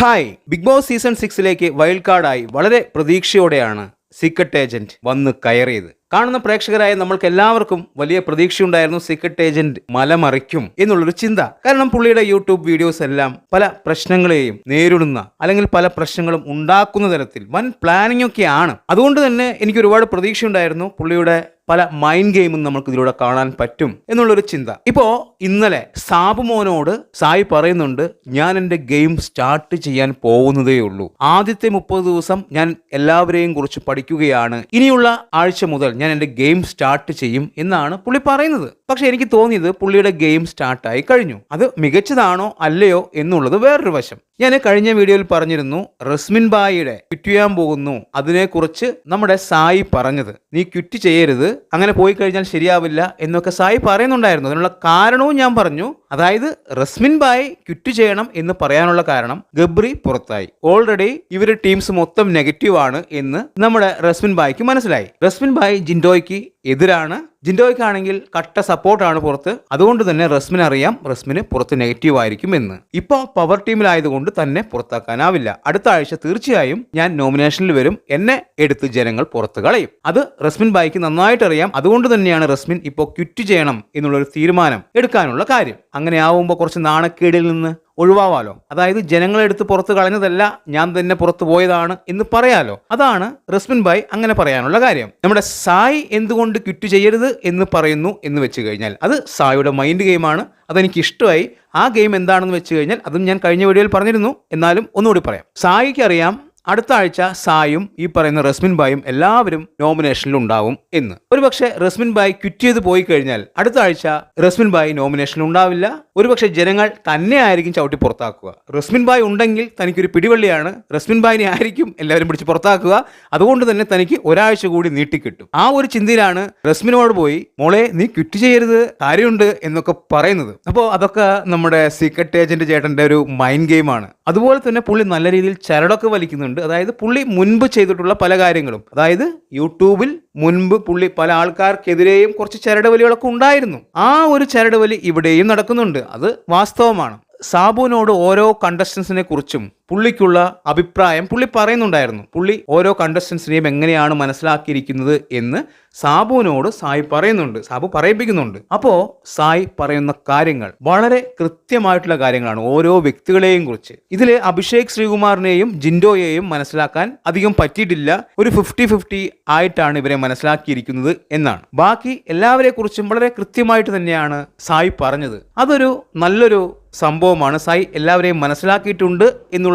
Hi big boss season സിക്സിലേക്ക് wild കാർഡായി വളരെ പ്രതീക്ഷയോടെയാണ് സീക്രട്ട് ഏജന്റ് വന്ന് കയറിയത്. കാണുന്ന പ്രേക്ഷകരായ നമ്മൾക്ക് എല്ലാവർക്കും വലിയ പ്രതീക്ഷയുണ്ടായിരുന്നു സീക്രട്ട് ഏജന്റ് മലമറിക്കും എന്നുള്ളൊരു ചിന്ത. കാരണം പുള്ളിയുടെ യൂട്യൂബ് വീഡിയോസ് എല്ലാം പല പ്രശ്നങ്ങളെയും നേരിടുന്ന അല്ലെങ്കിൽ പല പ്രശ്നങ്ങളും ഉണ്ടാക്കുന്ന തരത്തിൽ വൻ പ്ലാനിംഗ് ഒക്കെയാണ്. അതുകൊണ്ട് തന്നെ എനിക്ക് ഒരുപാട് പ്രതീക്ഷയുണ്ടായിരുന്നു പുള്ളിയുടെ പല മൈൻഡ് ഗെയിമും നമുക്ക് ഇതിലൂടെ കാണാൻ പറ്റും എന്നുള്ളൊരു ചിന്ത. ഇപ്പോ ഇന്നലെ സാബു മോനോട് സായി പറയുന്നുണ്ട് ഞാൻ എന്റെ ഗെയിം സ്റ്റാർട്ട് ചെയ്യാൻ പോകുന്നതേ ഉള്ളൂ. ആദ്യത്തെ മുപ്പത് ദിവസം ഞാൻ എല്ലാവരെയും കുറിച്ച് പഠിക്കുകയാണ്. ഇനിയുള്ള ആഴ്ച മുതൽ ഞാൻ എന്റെ ഗെയിം സ്റ്റാർട്ട് ചെയ്യും എന്നാണ് പുള്ളി പറയുന്നത്. പക്ഷെ എനിക്ക് തോന്നിയത് പുള്ളിയുടെ ഗെയിം സ്റ്റാർട്ടായി കഴിഞ്ഞു. അത് മികച്ചതാണോ അല്ലയോ എന്നുള്ളത് വേറൊരു വശം. ഞാൻ കഴിഞ്ഞ വീഡിയോയിൽ പറഞ്ഞിരുന്നു റസ്മിൻ ബായിയുടെ ക്വിറ്റ് ചെയ്യാൻ പോകുന്നു. അതിനെക്കുറിച്ച് നമ്മുടെ സായി പറഞ്ഞത്. നീ ക്വിറ്റ് ചെയ്യരുത്. അങ്ങനെ പോയി കഴിഞ്ഞാൽ ശരിയാവില്ല എന്നൊക്കെ സായി പറയുന്നുണ്ടായിരുന്നു. അതിനുള്ള കാരണവും ഞാൻ പറഞ്ഞു. അതായത് റസ്മിൻ ബായ് ക്വിറ്റ് ചെയ്യണം എന്ന് പറയാനുള്ള കാരണം ഗബ്രി പുറത്തായി. ഓൾറെഡി ഇവരുടെ ടീംസ് മൊത്തം നെഗറ്റീവ് ആണ് എന്ന് നമ്മുടെ റസ്മിൻ ബായ്ക്ക് മനസ്സിലായി. റസ്മിൻ ബായ് ജിൻഡോയ്ക്ക് എതിരാണ് ജിൻഡോയ്ക്കാണെങ്കിൽ കട്ട സപ്പോർട്ടാണ് പുറത്ത്. അതുകൊണ്ട് തന്നെ റസ്മിന് അറിയാം റസ്മിന് പുറത്ത് നെഗറ്റീവ് ആയിരിക്കും എന്ന്. ഇപ്പോൾ പവർ ടീമിലായതുകൊണ്ട് തന്നെ പുറത്താക്കാനാവില്ല. അടുത്ത ആഴ്ച തീർച്ചയായും ഞാൻ നോമിനേഷനിൽ വരും. എന്നെ എടുത്ത് ജനങ്ങൾ പുറത്ത് കളയും. അത് റസ്മിൻ ബായിക്ക് നന്നായിട്ട് അറിയാം അതുകൊണ്ട് തന്നെയാണ് റസ്മിൻ ഇപ്പോൾ ക്വിറ്റ് ചെയ്യണം എന്നുള്ളൊരു തീരുമാനം എടുക്കാനുള്ള കാര്യം. അങ്ങനെ ആവുമ്പോൾ കുറച്ച് നാണക്കേടിൽ നിന്ന് ഒഴിവാവാലോ? അതായത് ജനങ്ങളെടുത്ത് പുറത്ത് കളഞ്ഞതല്ല ഞാൻ തന്നെ പുറത്തു പോയതാണ് എന്ന് പറയാലോ? അതാണ് റസ്മിൻ ബായ് അങ്ങനെ പറയാനുള്ള കാര്യം. നമ്മുടെ സായ് എന്തുകൊണ്ട് ക്വിറ്റ് ചെയ്യരുത് എന്ന് പറയുന്നു എന്ന് വെച്ച് കഴിഞ്ഞാൽ അത് സായുടെ മൈൻഡ് ഗെയിമാണ് അതെനിക്ക് ഇഷ്ടമായി. ആ ഗെയിം എന്താണെന്ന് വെച്ച് കഴിഞ്ഞാൽ അതും ഞാൻ കഴിഞ്ഞ വീഡിയോയിൽ പറഞ്ഞിരുന്നു. എന്നാലും ഒന്നുകൂടി പറയാം. സായിക്ക് അറിയാം അടുത്ത ആഴ്ച സായും ഈ പറയുന്ന റസ്മിൻ ബായും എല്ലാവരും നോമിനേഷനിൽ ഉണ്ടാവും എന്ന്. ഒരുപക്ഷെ റസ്മിൻ ബായ് ക്വിറ്റ് ചെയ്ത് പോയി കഴിഞ്ഞാൽ അടുത്ത ആഴ്ച റസ്മിൻ ബായ് നോമിനേഷനിൽ ഉണ്ടാവില്ല. ഒരുപക്ഷെ ജനങ്ങൾ തന്നെ ആയിരിക്കും ചവിട്ടി പുറത്താക്കുക. റസ്മിൻ ബായ് ഉണ്ടെങ്കിൽ തനിക്കൊരു പിടിവള്ളിയാണ്. റസ്മിൻ ബായിനെ ആയിരിക്കും എല്ലാവരും പിടിച്ച് പുറത്താക്കുക. അതുകൊണ്ട് തന്നെ തനിക്ക് ഒരാഴ്ച കൂടി നീട്ടിക്കിട്ടും. ആ ഒരു ചിന്തയിലാണ് റസ്മിനോട് പോയി മോളെ നീ ക്വിറ്റ് ചെയ്യരുത്. കാര്യമുണ്ട് എന്നൊക്കെ പറയുന്നത്. അപ്പോൾ അതൊക്കെ നമ്മുടെ സീക്രട്ട് ഏജന്റ് ചേട്ടന്റെ ഒരു മൈൻഡ് ഗെയിമാണ് അതുപോലെ തന്നെ പുള്ളി നല്ല രീതിയിൽ ചരടൊക്കെ വലിക്കുന്നുണ്ട്. അതായത് പുള്ളി മുൻപ് ചെയ്തിട്ടുള്ള പല കാര്യങ്ങളും. അതായത് യൂട്യൂബിൽ മുൻപ് പുള്ളി പല ആൾക്കാർക്കെതിരെയും കുറച്ച് ചരടുവലികളൊക്കെ ഉണ്ടായിരുന്നു. ആ ഒരു ചരടുവലി ഇവിടെയും നടക്കുന്നുണ്ട്. അത് വാസ്തവമാണ്. സാബുവിനോട് ഓരോ കണ്ടസ്റ്റൻസിനെ കുറിച്ചും പുള്ളിക്കുള്ള അഭിപ്രായം പുള്ളി പറയുന്നുണ്ടായിരുന്നു. പുള്ളി ഓരോ കണ്ടസ്റ്റൻസിനെയും എങ്ങനെയാണ് മനസ്സിലാക്കിയിരിക്കുന്നത് എന്ന് സാബുവിനോട് സായി പറയുന്നുണ്ട്. സാബു പറയിപ്പിക്കുന്നുണ്ട്. അപ്പോൾ സായി പറയുന്ന കാര്യങ്ങൾ വളരെ കൃത്യമായിട്ടുള്ള കാര്യങ്ങളാണ് ഓരോ വ്യക്തികളെയും കുറിച്ച്. ഇതിൽ അഭിഷേക് ശ്രീകുമാറിനെയും ജിൻഡോയെയും മനസ്സിലാക്കാൻ അധികം പറ്റിയിട്ടില്ല. ഒരു ഫിഫ്റ്റി ഫിഫ്റ്റി ആയിട്ടാണ് ഇവരെ മനസ്സിലാക്കിയിരിക്കുന്നത് എന്നാണ്. ബാക്കി എല്ലാവരെ കുറിച്ചും വളരെ കൃത്യമായിട്ട് തന്നെയാണ് സായി പറഞ്ഞത്. അതൊരു നല്ലൊരു സംഭവമാണ്. സായി എല്ലാവരെയും മനസ്സിലാക്കിയിട്ടുണ്ട്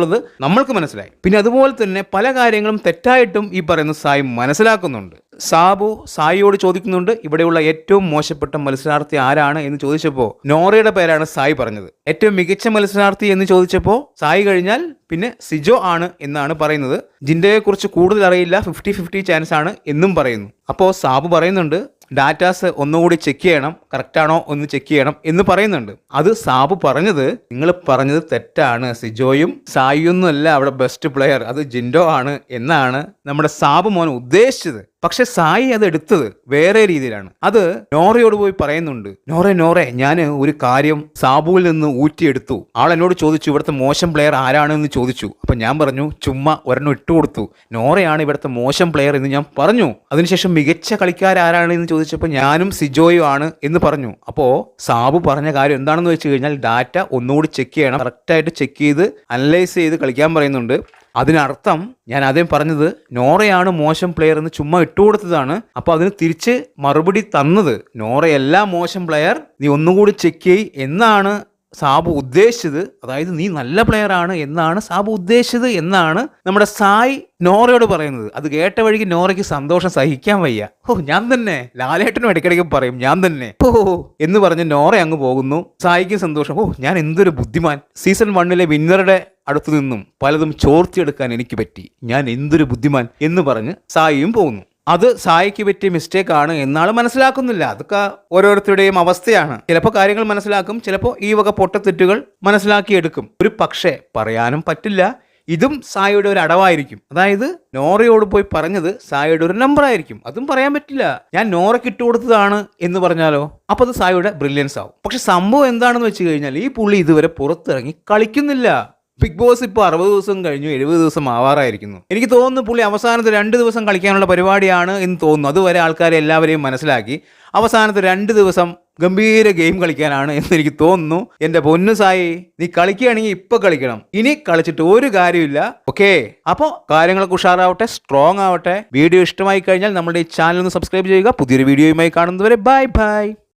എന്നുള്ളത് നമ്മൾക്ക് മനസ്സിലായി. പിന്നെ അതുപോലെ തന്നെ പല കാര്യങ്ങളും തെറ്റായിട്ടും ഈ പറയുന്ന സായി മനസ്സിലാക്കുന്നുണ്ട്. സാബു സായിയോട് ചോദിക്കുന്നുണ്ട് ഇവിടെയുള്ള ഏറ്റവും മോശപ്പെട്ട മത്സരാർത്ഥി ആരാണ്? എന്ന് ചോദിച്ചപ്പോൾ നോറയുടെ പേരാണ് സായി പറഞ്ഞത്. ഏറ്റവും മികച്ച മത്സരാർത്ഥി എന്ന് ചോദിച്ചപ്പോൾ സായി കഴിഞ്ഞാൽ പിന്നെ സിജോ ആണ് എന്നാണ് പറയുന്നത്. ജിൻഡയെ കുറിച്ച് കൂടുതൽ അറിയില്ല ഫിഫ്റ്റി ഫിഫ്റ്റി ചാൻസ് ആണ് എന്നും പറയുന്നു. അപ്പോൾ സാബു പറയുന്നുണ്ട് ഡാറ്റാസ് ഒന്നുകൂടി ചെക്ക് ചെയ്യണം കറക്റ്റാണോ ഒന്ന് ചെക്ക് ചെയ്യണം എന്ന് പറയുന്നുണ്ട്. അത് സാബു പറഞ്ഞത് നിങ്ങൾ പറഞ്ഞത് തെറ്റാണ് സിജോയും സായിയൊന്നും അല്ല അവിടെ ബെസ്റ്റ് പ്ലെയർ അത് ജിൻഡോ ആണ് എന്നാണ് നമ്മുടെ സാബു മോൻ ഉദ്ദേശിച്ചത്. പക്ഷെ സായി അത് എടുത്തത് വേറെ രീതിയിലാണ്. അത് നോറയോട് പോയി പറയുന്നുണ്ട് നോറെ നോറെ ഞാൻ ഒരു കാര്യം സാബുവിൽ നിന്ന് ഊറ്റിയെടുത്തു. ആൾ എന്നോട് ചോദിച്ചു ഇവിടുത്തെ മോശം പ്ലെയർ ആരാണെന്ന് ചോദിച്ചു. അപ്പൊ ഞാൻ പറഞ്ഞു ചുമ്മാ ഒരെണ്ണം ഇട്ടു കൊടുത്തു. നോറയാണ് ഇവിടുത്തെ മോശം പ്ലെയർ എന്ന് ഞാൻ പറഞ്ഞു. അതിനുശേഷം മികച്ച കളിക്കാരാരാണ് എന്ന് ചോദിച്ചപ്പോൾ ഞാനും സിജോയും ആണ് എന്ന് പറഞ്ഞു. അപ്പോൾ സാബു പറഞ്ഞ കാര്യം എന്താണെന്ന് വെച്ച് കഴിഞ്ഞാൽ ഡാറ്റ ഒന്നുകൂടി ചെക്ക് ചെയ്യണം. കറക്റ്റായിട്ട് ചെക്ക് ചെയ്ത് അനലൈസ് ചെയ്ത് കളിക്കാൻ പറയുന്നുണ്ട്. അതിനർത്ഥം ഞാൻ ആദ്യം പറഞ്ഞത് നോറയാണ് മോശം പ്ലെയർ എന്ന് ചുമ്മാ ഇട്ടുകൊടുത്തതാണ്. അപ്പോൾ അതിന് തിരിച്ച് മറുപടി തന്നത് നോറയല്ല മോശം പ്ലെയർ നീ ഒന്നുകൂടി ചെക്ക് ചെയ് എന്നാണ് സാബു ഉദ്ദേശിച്ചത്. അതായത് നീ നല്ല പ്ലെയർ ആണ് എന്നാണ് സാബു ഉദ്ദേശിച്ചത് എന്നാണ് നമ്മുടെ സായ് നോറയോട് പറയുന്നത്. അത് കേട്ട വഴിക്ക് നോറയ്ക്ക് സന്തോഷം സഹിക്കാൻ വയ്യ. ഓ ഞാൻ തന്നെ. ലാലേട്ടനും ഇടയ്ക്കിടയ്ക്ക് പറയും ഞാൻ തന്നെ. ഓ എന്ന് പറഞ്ഞ് നോറ അങ്ങ് പോകുന്നു. സായിക്കും സന്തോഷം. ഓ ഞാൻ എന്തൊരു ബുദ്ധിമാൻ. സീസൺ വണ്ണിലെ വിന്നറുടെ അടുത്തു നിന്നും പലതും ചോർത്തിയെടുക്കാൻ എനിക്ക് പറ്റി. ഞാൻ എന്തൊരു ബുദ്ധിമാൻ എന്ന് പറഞ്ഞ് സായിയും പോകുന്നു. അത് സായിക്ക് പറ്റിയ മിസ്റ്റേക്ക് ആണ് എന്നാണ് മനസ്സിലാക്കുന്നില്ല. അതൊക്കെ ഓരോരുത്തരുടെയും അവസ്ഥയാണ്. ചിലപ്പോൾ കാര്യങ്ങൾ മനസ്സിലാക്കും ചിലപ്പോൾ ഈ വക പൊട്ടത്തെറ്റുകൾ മനസ്സിലാക്കിയെടുക്കും. ഒരു പക്ഷേ പറയാനും പറ്റില്ല. ഇതും സായിയുടെ ഒരു അടവായിരിക്കും. അതായത് നോറയോട് പോയി പറഞ്ഞത് സായിയുടെ ഒരു നമ്പർ ആയിരിക്കും. അതും പറയാൻ പറ്റില്ല. ഞാൻ നോറയ്ക്ക് ഇട്ട് കൊടുത്തതാണ് എന്ന് പറഞ്ഞാലോ? അപ്പോൾ അത് സായിയുടെ ബ്രില്യൻസ് ആവും. പക്ഷെ സംഭവം എന്താണെന്ന് വെച്ച് കഴിഞ്ഞാൽ ഈ പുള്ളി ഇതുവരെ പുറത്തിറങ്ങി കളിക്കുന്നില്ല. ബിഗ് ബോസ് ഇപ്പോൾ അറുപത് ദിവസം കഴിഞ്ഞു എഴുപത് ദിവസം ആവാറായിരിക്കുന്നു. എനിക്ക് തോന്നുന്നു പുള്ളി അവസാനത്തെ രണ്ട് ദിവസം കളിക്കാനുള്ള പരിപാടിയാണ് എന്ന് തോന്നുന്നു. അതുവരെ ആൾക്കാരെ എല്ലാവരെയും മനസ്സിലാക്കി. അവസാനത്തെ രണ്ട് ദിവസം ഗംഭീര ഗെയിം കളിക്കാനാണ് എന്ന് എനിക്ക് തോന്നുന്നു. എന്റെ പൊന്നു സായി നീ കളിക്കുകയാണെങ്കിൽ ഇപ്പൊ കളിക്കണം. ഇനി കളിച്ചിട്ട് ഒരു കാര്യമില്ല. ഓക്കെ? അപ്പോൾ കാര്യങ്ങളൊക്കെ ഉഷാറാവട്ടെ സ്ട്രോങ് ആവട്ടെ. വീഡിയോ ഇഷ്ടമായി കഴിഞ്ഞാൽ നമ്മുടെ ഈ ചാനൽ ഒന്ന് സബ്സ്ക്രൈബ് ചെയ്യുക. പുതിയൊരു വീഡിയോയുമായി കാണുന്നവരെ ബൈ ബൈ